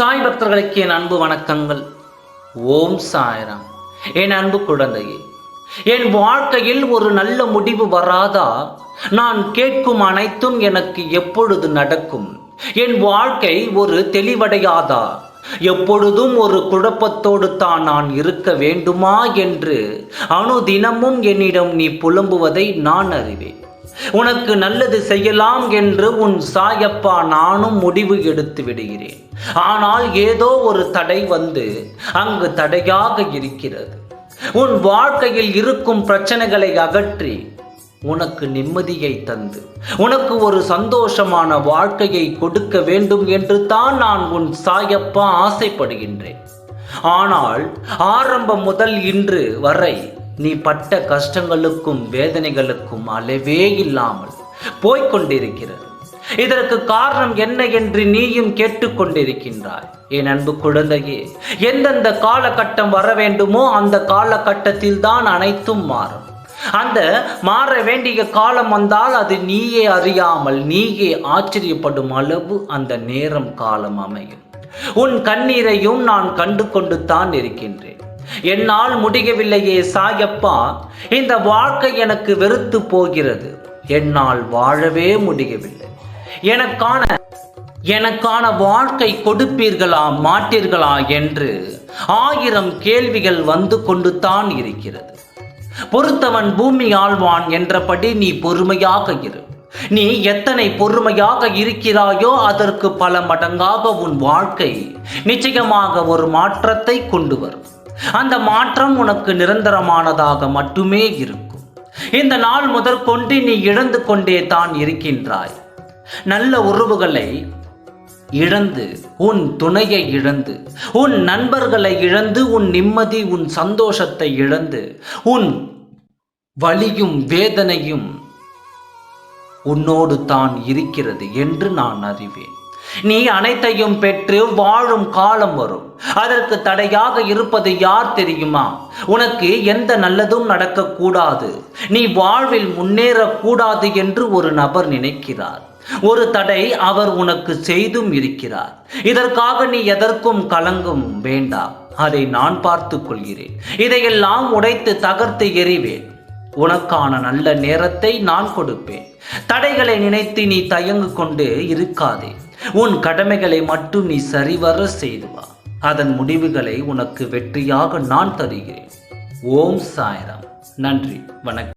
சாய் பக்தர்களுக்கு என் அன்பு வணக்கங்கள். ஓம் சாய்ராம். என் அன்பு குழந்தையே என் வாழ்க்கையில் ஒரு நல்ல முடிவு வராதா? நான் கேட்கும் அனைத்தும் எனக்கு எப்பொழுது நடக்கும்? என் வாழ்க்கை ஒரு தெளிவடையாதா? எப்பொழுதும் ஒரு குழப்பத்தோடு தான் நான் இருக்க வேண்டுமா என்று அணுதினமும் என்னிடம் நீ புலம்புவதை நான் அறிவேன். உனக்கு நல்லது செய்யலாம் என்று உன் சாயப்பா நானும் முடிவு எடுத்து விடுகிறேன். ஆனால் ஏதோ ஒரு தடை வந்து அங்கு தடையாக இருக்கிறது. உன் வாழ்க்கையில் இருக்கும் பிரச்சனைகளை அகற்றி உனக்கு நிம்மதியை தந்து உனக்கு ஒரு சந்தோஷமான வாழ்க்கையை கொடுக்க வேண்டும் என்று தான் நான் உன் சாயப்பா ஆசைப்படுகின்றேன். ஆனால் ஆரம்பம் முதல் இன்று வரை நீ பட்ட கஷ்டங்களுக்கும் வேதனைகளுக்கும் அளவே இல்லாமல் போய்க்கொண்டிருக்கிறது. இதற்கு காரணம் என்ன என்று நீயும் கேட்டுக்கொண்டிருக்கின்றாய். என் அன்பு குழந்தையே எந்தெந்த காலகட்டம் வர வேண்டுமோ அந்த காலகட்டத்தில் தான் அனைத்தும் மாறும். அந்த மாற வேண்டிய காலம் வந்தால் அது நீயே அறியாமல் நீயே ஆச்சரியப்படும் அளவு அந்த நேரம் காலம் அமையும். உன் கண்ணீரையும் நான் கண்டு கொண்டு தான் இருக்கின்றேன். என்னால் முடியவில்லையே சாயப்பா இந்த வாழ்க்கை எனக்கு வெறுத்து போகிறது. என்னால் வாழவே முடியவில்லை. எனக்கான எனக்கான வாழ்க்கை கொடுப்பீர்களா மாட்டீர்களா என்று ஆயிரம் கேள்விகள் வந்து கொண்டு தான் இருக்கிறது. பொறுத்தவன் பூமி ஆழ்வான் என்றபடி நீ பொறுமையாக இரு. நீ எத்தனை பொறுமையாக இருக்கிறாயோ அதற்கு பல மடங்காக உன் வாழ்க்கை நிச்சயமாக ஒரு மாற்றத்தை கொண்டு வரும். அந்த மாற்றம் உனக்கு நிரந்தரமானதாக மட்டுமே இருக்கும். இந்த நாள் முதற்கொண்டு நீ இழந்து கொண்டே தான் இருக்கின்றாய். நல்ல உறவுகளை இழந்து உன் துணையை இழந்து உன் நண்பர்களை இழந்து உன் நிம்மதி உன் சந்தோஷத்தை இழந்து உன் வலியும் வேதனையும் உன்னோடு தான் இருக்கிறது என்று நான் அறிவேன். நீ அனைத்தையும் பெற்று வாழும் காலம் வரும். அதற்கு தடையாக இருப்பது யார் தெரியுமா? உனக்கு எந்த நல்லதும் நடக்கக்கூடாது. நீ வாழ்வில் முன்னேறக்கூடாது என்று ஒரு நபர் நினைக்கிறார். ஒரு தடை அவர் உனக்கு செய்தும் இருக்கிறார். இதற்காக நீ எதற்கும் கலங்கும் வேண்டாம். அதை நான் பார்த்துக் கொள்கிறேன். இதையெல்லாம் உடைத்து தகர்த்து எறிவேன். உனக்கான நல்ல நேரத்தை நான் கொடுப்பேன். தடைகளை நினைத்து நீ தயங்கு கொண்டு இருக்காதே. உன் கடமைகளை மட்டும் நீ சரிவர செய்து வா. அதன் முடிவுகளை உனக்கு வெற்றியாக நான் தருகிறேன். ஓம் சாய்ராம். நன்றி. வணக்கம்.